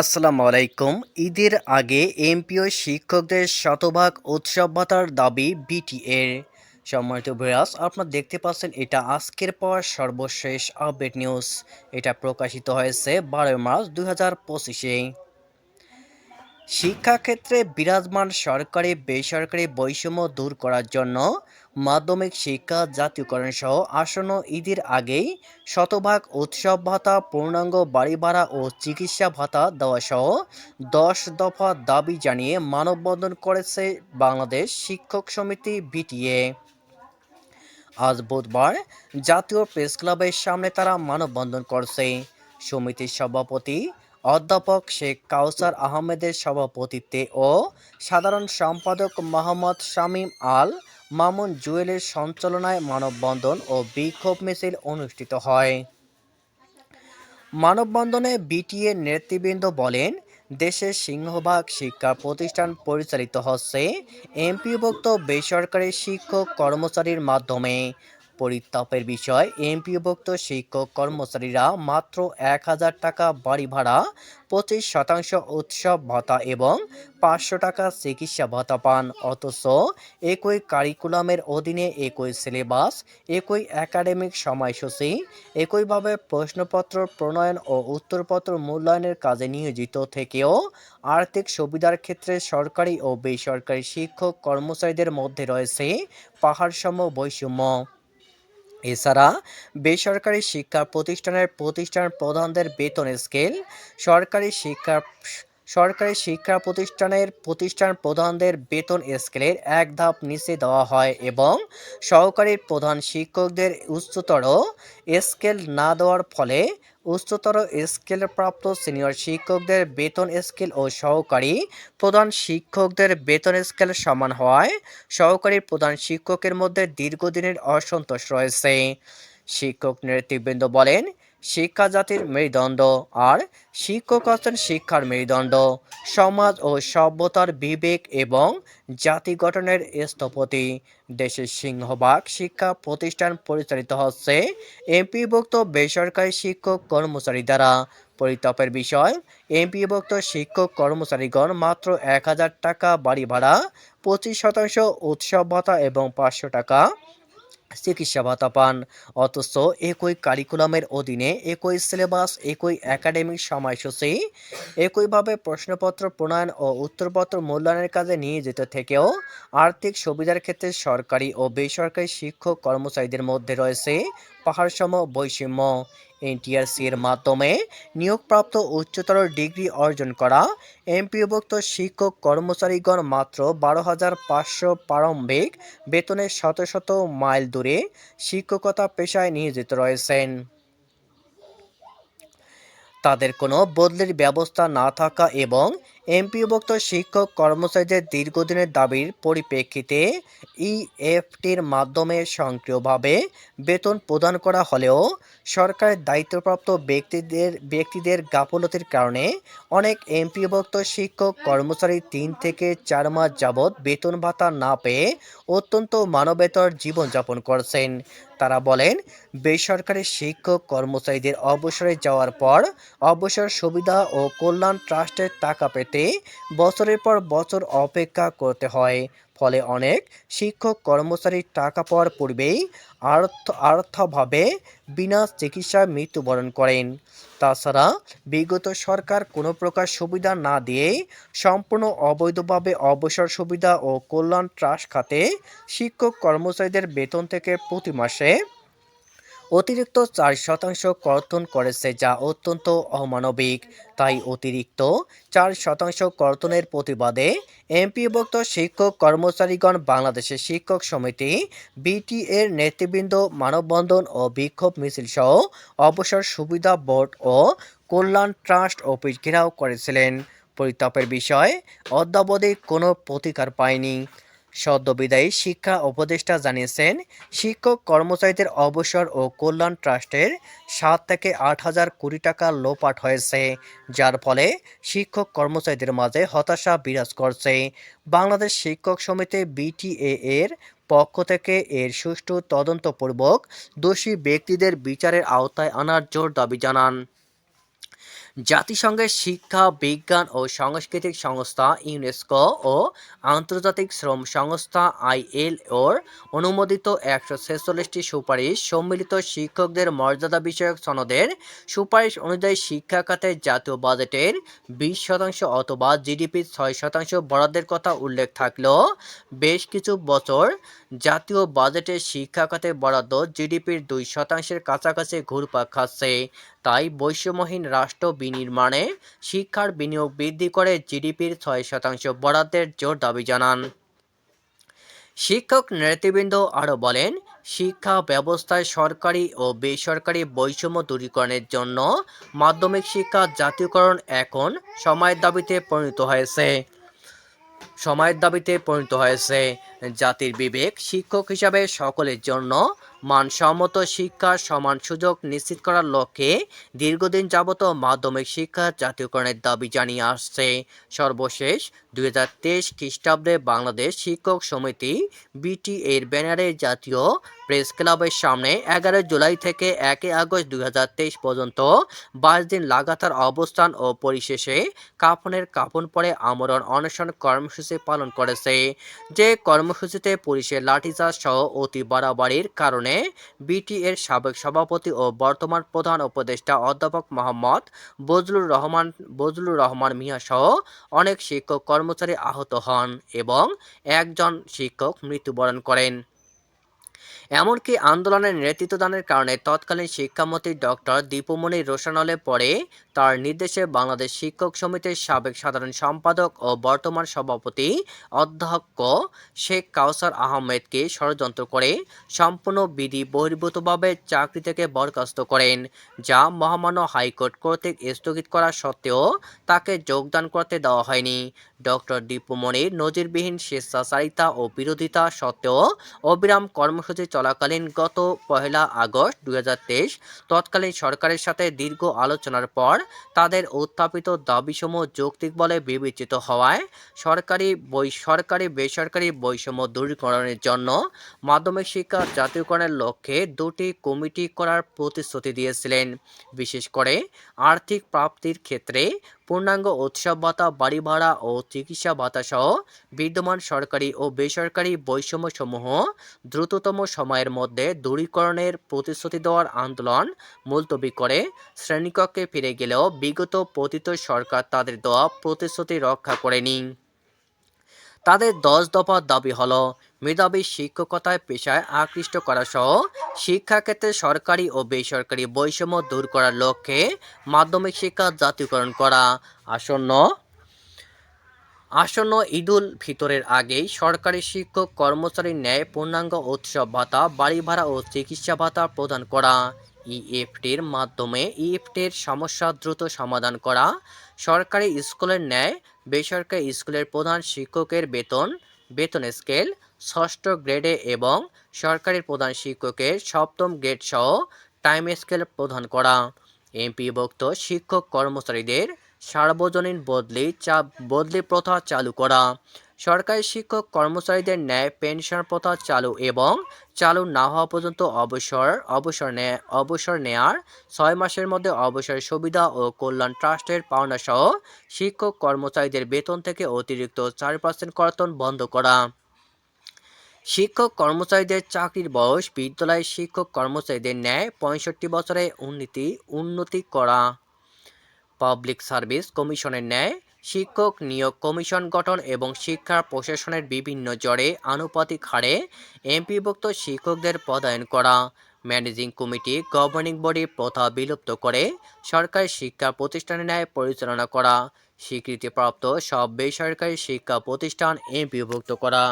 আসসালামু আলাইকুম। ঈদের আগে এমপিও শিক্ষকদের শতভাগ উৎসব ভাতার দাবি বিটিএর। সম্মানিত বিরাজ আপনারা দেখতে পাচ্ছেন এটা আজকের পর সর্বশেষ আপডেট নিউজ। এটা প্রকাশিত হয়েছে বারোই মার্চ দুই হাজার পঁচিশে। শিক্ষাক্ষেত্রে বিরাজমান সরকারি, বেসরকারি বৈষম্য দূর করার জন্য মাধ্যমিক শিক্ষা জাতীয়করণ সহ আসন্ন ঈদের আগেই শতভাগ উৎসব ভাতা, পূর্ণাঙ্গ বাড়ি ভাড়া ও চিকিৎসা ভাতা দেওয়া সহ দশ দফা দাবি জানিয়ে মানববন্ধন করেছে বাংলাদেশ শিক্ষক সমিতি বিটিএ। আজ বুধবার জাতীয় প্রেস ক্লাবের সামনে তারা মানববন্ধন করছে। সমিতির সভাপতি অধ্যাপক শেখ কাউসার আহমেদের সভাপতিত্বে ও সাধারণ সম্পাদক মোহাম্মদ শামীম আল মামুন জুয়েলের সঞ্চালনায় মানববন্ধন ও বিক্ষোভ মিছিল অনুষ্ঠিত হয়। মানববন্ধনে বিটিএ নেতৃবৃন্দ বলেন, দেশের সিংহভাগ শিক্ষা প্রতিষ্ঠান পরিচালিত হচ্ছে এমপিভুক্ত বেসরকারি শিক্ষক কর্মচারীর মাধ্যমে। পরিতাপের বিষয়। এমপিভুক্ত শিক্ষক কর্মচারীরা মাত্র এক হাজার টাকা বাড়ি ভাড়া, পঁচিশ শতাংশ উৎসব ভাতা এবং পাঁচশো টাকা চিকিৎসা ভাতা পান। অথচ একই কারিকুলামের অধীনে একই সিলেবাস, একই একাডেমিক সময়সূচি, একইভাবে প্রশ্নপত্র, প্রণয়ন ও উত্তরপত্র মূল্যায়নের কাজে নিয়োজিত থেকেও আর্থিক সুবিধার ক্ষেত্রে সরকারি ও বেসরকারি শিক্ষক কর্মচারীদের মধ্যে রয়েছে পাহাড়সম বৈষম্য। এছাড়া বেসরকারি শিক্ষা প্রতিষ্ঠানের প্রতিষ্ঠান প্রধানদের বেতন স্কেল সরকারি শিক্ষা সরকারি শিক্ষা প্রতিষ্ঠানের প্রতিষ্ঠান প্রধানদের বেতন স্কেলের এক ধাপ নিচে দেওয়া হয় এবং সহকারী প্রধান শিক্ষকদের উচ্চতর স্কেল না দেওয়ার ফলে উচ্চতর স্কেল প্রাপ্ত সিনিয়র শিক্ষকদের বেতন স্কেল ও সহকারী প্রধান শিক্ষকদের বেতন স্কেল সমান হওয়ায় সহকারী প্রধান শিক্ষকের মধ্যে দীর্ঘদিনের অসন্তোষ রয়েছে। শিক্ষক নেতৃবৃন্দ বলেন শিক্ষা জাতির মেরুদণ্ড আর শিক্ষক হচ্ছেন শিক্ষার মেরুদণ্ড, সমাজ ও সভ্যতার বিবেক এবং জাতি গঠনের স্থপতি। দেশের সিংহভাগ শিক্ষা প্রতিষ্ঠান পরিচালিত হচ্ছে এমপিভুক্ত বেসরকারি শিক্ষক কর্মচারী দ্বারা। পরিতাপের বিষয়, এমপিভুক্ত শিক্ষক কর্মচারীগণ মাত্র এক হাজার টাকা বাড়ি ভাড়া, পঁচিশ শতাংশ উৎসব ভাতা এবং পাঁচশো টাকা চিকিৎসা ভাতা পান। অথচ একই কারিকুলামের অধীনে একই সিলেবাস একই একাডেমিক সময়সূচি, একইভাবে প্রশ্নপত্র প্রণয়ন ও উত্তরপত্র মূল্যায়নের কাজে নিয়োজিত থেকেও আর্থিক সুবিধার ক্ষেত্রে সরকারি ও বেসরকারি শিক্ষক কর্মচারীদের মধ্যে রয়েছে পাহাড়সম বৈষম্য। এনটিআরসি এর মাধ্যমে নিয়োগপ্রাপ্ত উচ্চতর ডিগ্রি অর্জন করা এমপিওভুক্ত শিক্ষক কর্মচারীগণ মাত্র বারো হাজার পাঁচশো প্রারম্ভিক বেতনের শত শত মাইল দূরে শিক্ষকতা পেশায় নিয়োজিত রয়েছেন। তাদের কোনো বদলির ব্যবস্থা না থাকা এবং এমপিওভুক্ত শিক্ষক কর্মচারীদের দীর্ঘদিনের দাবির পরিপ্রেক্ষিতে ইএফটির মাধ্যমে সক্রিয়ভাবে বেতন প্রদান করা হলেও সরকারের দায়িত্বপ্রাপ্ত ব্যক্তিদের ব্যক্তিদের গাফলতির কারণে অনেক এমপিওভুক্ত শিক্ষক কর্মচারী তিন থেকে চার মাস যাবৎ বেতন ভাতা না পেয়ে অত্যন্ত মানবেতর জীবনযাপন করছেন। তারা বলেন, বেসরকারি শিক্ষক কর্মচারীদের অবসরে যাওয়ার পর অবসর সুবিধা ও কল্যাণ ট্রাস্টের টাকা পেতে বছরের পর বছর অপেক্ষা করতে হয়। ফলে অনেক শিক্ষক কর্মচারী টাকা পাওয়ার পূর্বেই আর্থ আর্থভাবে বিনা চিকিৎসায় মৃত্যুবরণ করেন। তাছাড়া বিগত সরকার কোনো প্রকার সুবিধা না দিয়ে সম্পূর্ণ অবৈধভাবে অবসর সুবিধা ও কল্যাণ ট্রাস্ট খাতে শিক্ষক কর্মচারীদের বেতন থেকে প্রতি মাসে অতিরিক্ত চার শতাংশ কর্তন করেছে যা অত্যন্ত অমানবিক। তাই অতিরিক্ত চার শতাংশ কর্তনের প্রতিবাদে এমপিভুক্ত শিক্ষক কর্মচারীগণ বাংলাদেশের শিক্ষক সমিতি বিটি এর নেতৃবৃন্দ, মানববন্ধন ও বিক্ষোভ মিছিল সহ অবসর সুবিধা বোর্ড ও কল্যাণ ট্রাস্ট অফিস ঘেরাও করেছিলেন। পরিতাপের বিষয়, অদ্যাবধি কোনো প্রতিকার পায়নি। সদ্যবিদায়ী শিক্ষা উপদেষ্টা জানিয়েছেন, শিক্ষক কর্মচারীদের অবসর ও কল্যাণ ট্রাস্টের সাত থেকে আট হাজার কোটি টাকা লোপাট হয়েছে, যার ফলে শিক্ষক কর্মচারীদের মাঝে হতাশা বিরাজ করছে। বাংলাদেশ শিক্ষক সমিতি বিটিএ এর পক্ষ থেকে এর সুষ্ঠু তদন্তপূর্বক দোষী ব্যক্তিদের বিচারের আওতায় আনার জোর দাবি জানান। জাতিসংঘের শিক্ষা, বিজ্ঞান ও সাংস্কৃতিক সংস্থা ইউনেস্কো ও আন্তর্জাতিক শ্রম সংস্থা আইএলওর অনুমোদিত একশো ছেচল্লিশটি সুপারিশ সম্মিলিত শিক্ষকদের মর্যাদা বিষয়ক সনদের সুপারিশ অনুযায়ী শিক্ষা খাতে জাতীয় বাজেটের বিশ শতাংশ অথবা জিডিপির ছয় শতাংশ বরাদ্দের কথা উল্লেখ থাকলেও বেশ কিছু বছর জাতীয় বাজেটে শিক্ষা খাতে বরাদ্দ জিডিপির দুই শতাংশের কাছাকাছি ঘুরপাক খাচ্ছে। তাই বৈষম্যহীন রাষ্ট্র বিনির্মাণে শিক্ষার বিনিয়োগ বৃদ্ধি করে জিডিপির ছয় শতাংশ বরাদ্দের জোর দাবি জানান। শিক্ষক নেতৃবৃন্দ আরও বলেন, শিক্ষা ব্যবস্থায় সরকারি ও বেসরকারি বৈষম্য দূরীকরণের জন্য মাধ্যমিক শিক্ষা জাতীয়করণ এখন সময়ের দাবিতে পরিণত হয়েছে। সময়ের দাবিতে পরিণত হয়েছে। জাতির বিবেক শিক্ষক হিসাবে সকলের জন্য মানসম্মত শিক্ষার সমান সুযোগ নিশ্চিত করার লক্ষ্যে দীর্ঘদিন যাবত মাধ্যমিক শিক্ষা জাতীয়করণের দাবি জানিয়ে আসছে। সর্বশেষ দুই হাজার তেইশ খ্রিস্টাব্দে বাংলাদেশ শিক্ষক সমিতি বিটি এর ব্যানারে জাতীয় প্রেস ক্লাবের সামনে এগারো জুলাই থেকে একই আগস্ট দুই হাজার তেইশ পর্যন্ত বাইশ দিন লাগাতার অবস্থান ও পরিশেষে কাফনের কাফন পরে আমরণ অনশন কর্মসূচি পালন করেছে। যে কর্মসূচিতে পুলিশের লাঠিচার্জ সহ অতি বাড়াবাড়ির কারণে বিটিএর সাবেক সভাপতি ও বর্তমান প্রধান উপদেষ্টা অধ্যাপক মোহাম্মদ বজলুর রহমান বজলুর রহমান মিয়া সহ অনেক শিক্ষক কর্মচারী আহত হন এবং একজন শিক্ষক মৃত্যুবরণ করেন। এমনকি আন্দোলনের নেতৃত্বদানের কারণে তৎকালীন শিক্ষামন্ত্রী ডক্টর দীপুমণি রোশানলে পরে তার নির্দেশে বাংলাদেশ শিক্ষক সমিতির সাবেক সাধারণ সম্পাদক ও বর্তমান সভাপতি অধ্যক্ষ শেখ কাউসার আহমেদকে ষড়যন্ত্র করে, সম্পূর্ণ বিধি বহির্ভূতভাবে চাকরি থেকে বরখাস্ত করেন, যা মহামান্য হাইকোর্ট কর্তৃক স্থগিত করা সত্ত্বেও তাকে যোগদান করতে দেওয়া হয়নি। ডক্টর দীপুমণির নজিরবিহীন স্বেচ্ছাচারিতা ও বিরোধিতা সত্ত্বেও অবিরাম কর্মসূচি চলাকালীন গত পহেলা আগস্ট দুই তৎকালীন সরকারের সাথে দীর্ঘ আলোচনার পর তাদের উত্থাপিত দাবিসমূহ যৌক্তিক বলে বিবেচিত হওয়ায় সরকারি বৈ, সরকারি বেসরকারি বৈষম্য দূরীকরণের জন্য মাধ্যমিক শিক্ষা জাতীয়করণের লক্ষ্যে দুটি কমিটি করার প্রতিশ্রুতি দিয়েছিলেন। বিশেষ করে আর্থিক প্রাপ্তির ক্ষেত্রে পূর্ণাঙ্গ উৎসব ভাতা, বাড়ি ভাড়া ও চিকিৎসা ভাতা সহ বিদ্যমান সরকারি ও বেসরকারি বৈষম্যসমূহ দ্রুততম সময়ের মধ্যে দূরীকরণের প্রতিশ্রুতি দেওয়ার আন্দোলন মুলতবি করে শ্রেণীকক্ষে ফিরে গেলেও বিগত পতিত সরকার তাদের দেওয়া প্রতিশ্রুতি রক্ষা করেনি। তাদের দশ দফা দাবি হলো মেধাবী শিক্ষকতায় পেশায় আকৃষ্ট করা সহ শিক্ষাক্ষেত্রে সরকারি ও বেসরকারি বৈষম্য দূর করার লক্ষ্যে মাধ্যমিক শিক্ষা জাতীয়করণ করা। আসন্ন আসন্ন ঈদুল ফিতরের আগেই সরকারি শিক্ষক কর্মচারীর ন্যায় পূর্ণাঙ্গ উৎসব ভাতা, বাড়ি ভাড়া ও চিকিৎসা ভাতা প্রদান করা। ইএফটির মাধ্যমে ইএফটির সমস্যা দ্রুত সমাধান করা, সরকারি স্কুলের ন্যায় বেসরকারি স্কুলের প্রধান শিক্ষকের বেতন বেতন স্কেল ষষ্ঠ গ্রেডে এবং সরকারি প্রধান শিক্ষকের সপ্তম গ্রেড সহ টাইম স্কেল প্রদান করা। এমপি এমপিভুক্ত শিক্ষক কর্মচারীদের সার্বজনীন বদলি চা বদলি প্রথা চালু করা। সরকারি শিক্ষক কর্মচারীদের ন্যায় পেনশন প্রথা চালু এবং চালু না হওয়া পর্যন্ত অবসর অবসর অবসর নেয়ার ছয় মাসের মধ্যে অবসর সুবিধা ও কল্যাণ ট্রাস্টের পাওনা সহ শিক্ষক কর্মচারীদের বেতন থেকে অতিরিক্ত চার পার্সেন্ট কর্তন বন্ধ করা। শিক্ষক কর্মচারীদের চাকরির বয়স বিদ্যালয়ের শিক্ষক কর্মচারীদের ন্যায় পঁয়ষট্টি বছরে উন্নতি উন্নতি করা। পাবলিক সার্ভিস কমিশনের ন্যায় শিক্ষক নিয়োগ কমিশন গঠন এবং শিক্ষা প্রশাসনের বিভিন্ন জড়ে আনুপাতিক হারে এমপিভুক্ত শিক্ষকদের পদায়ন করা। ম্যানেজিং কমিটি গভর্নিং বডি প্রথা বিলুপ্ত করে সরকারি শিক্ষা প্রতিষ্ঠানের ন্যায় পরিচালনা করা। স্বীকৃতিপ্রাপ্ত সব বেসরকারি শিক্ষা প্রতিষ্ঠান এমপিভুক্ত করা।